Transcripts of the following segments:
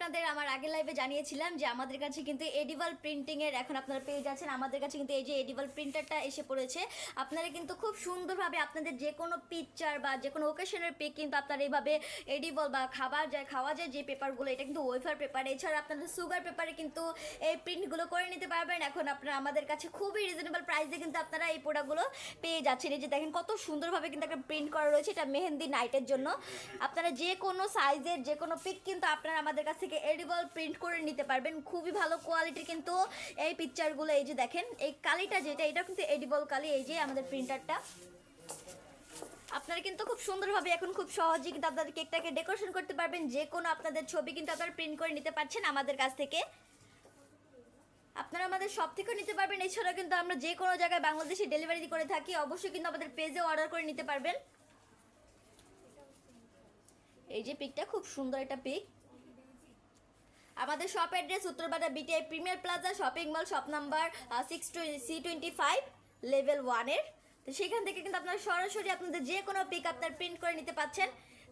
আপনাদের আমার আগের লাইভে জানিয়েছিলাম যে আমাদের কাছে কিন্তু এডিভাল প্রিন্টিংয়ের এখন আপনারা পেয়ে যাচ্ছেন। আমাদের কাছে কিন্তু এই যে এডিভাল প্রিন্টারটা এসে পড়েছে। আপনারা কিন্তু খুব সুন্দরভাবে আপনাদের যে কোনো পিকচার বা যে কোনো ওকেশনের পিক কিন্তু আপনারা এইভাবে এডিবল বা খাবার যায় খাওয়া যায় যে পেপারগুলো এটা কিন্তু ওয়েফার পেপার এছাড়া আপনাদের সুগার পেপারে কিন্তু এই প্রিন্টগুলো করে নিতে পারবেন। এখন আপনারা আমাদের কাছে খুবই রিজনেবল প্রাইসে কিন্তু আপনারা এই প্রোডাক্টগুলো পেয়ে যাচ্ছেন। এই যে দেখেন কত সুন্দরভাবে কিন্তু একটা প্রিন্ট করা রয়েছে। এটা মেহেন্দি নাইটের জন্য। আপনারা যে কোনো সাইজের যে কোনো পিক কিন্তু আপনারা আমাদের কাছ থেকে এডিবল প্রিন্ট করে নিতে পারবেন। খুবই ভালো কোয়ালিটির কিন্তু এই পিকচারগুলো এই যে দেখেন, এই কালিটা যেটা এটা কিন্তু এডিবল কালি, এই যে আমাদের প্রিন্টারটা আপনারা কিন্তু খুব সুন্দরভাবে এখন খুব সহজেই কিন্তু আপনাদের কেকটাকে ডেকোরেশন করতে পারবেন। যে কোনো আপনাদের ছবি কিন্তু আপনারা প্রিন্ট করে নিতে পারছেন আমাদের কাছ থেকে। আপনারা আমাদের সব থেকেও নিতে পারবেন। এছাড়াও কিন্তু আমরা যে কোনো জায়গায় বাংলাদেশে ডেলিভারি করে থাকি, অবশ্যই কিন্তু আমাদের পেজে অর্ডার করে নিতে পারবেন। এই যে পিকটা খুব সুন্দর একটা পিক আমাদের shop address Uttarpara BTI premier plaza shopping mall shop number six C twenty five level ওয়ানের তো সেখান থেকে কিন্তু আপনারা সরাসরি আপনাদের যে কোনো পিক আপনার প্রিন্ট করে নিতে পাচ্ছেন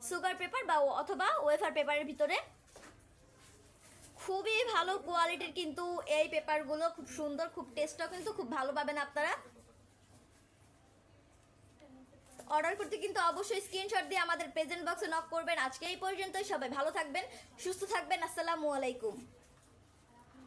সুগার পেপার বা অথবা ওয়েফার পেপারের ভিতরে। খুবই ভালো কোয়ালিটির কিন্তু এই পেপারগুলো খুব সুন্দর, খুব টেস্টও কিন্তু খুব ভালো পাবেন আপনারা। অর্ডার করতে কিন্তু অবশ্যই স্ক্রিনশট দিয়ে আমাদের প্রেজেন্ট বক্সে নক করবেন। আজকে এই পর্যন্তই, সবাই ভালো থাকবেন, সুস্থ থাকবেন, আসসালামু আলাইকুম।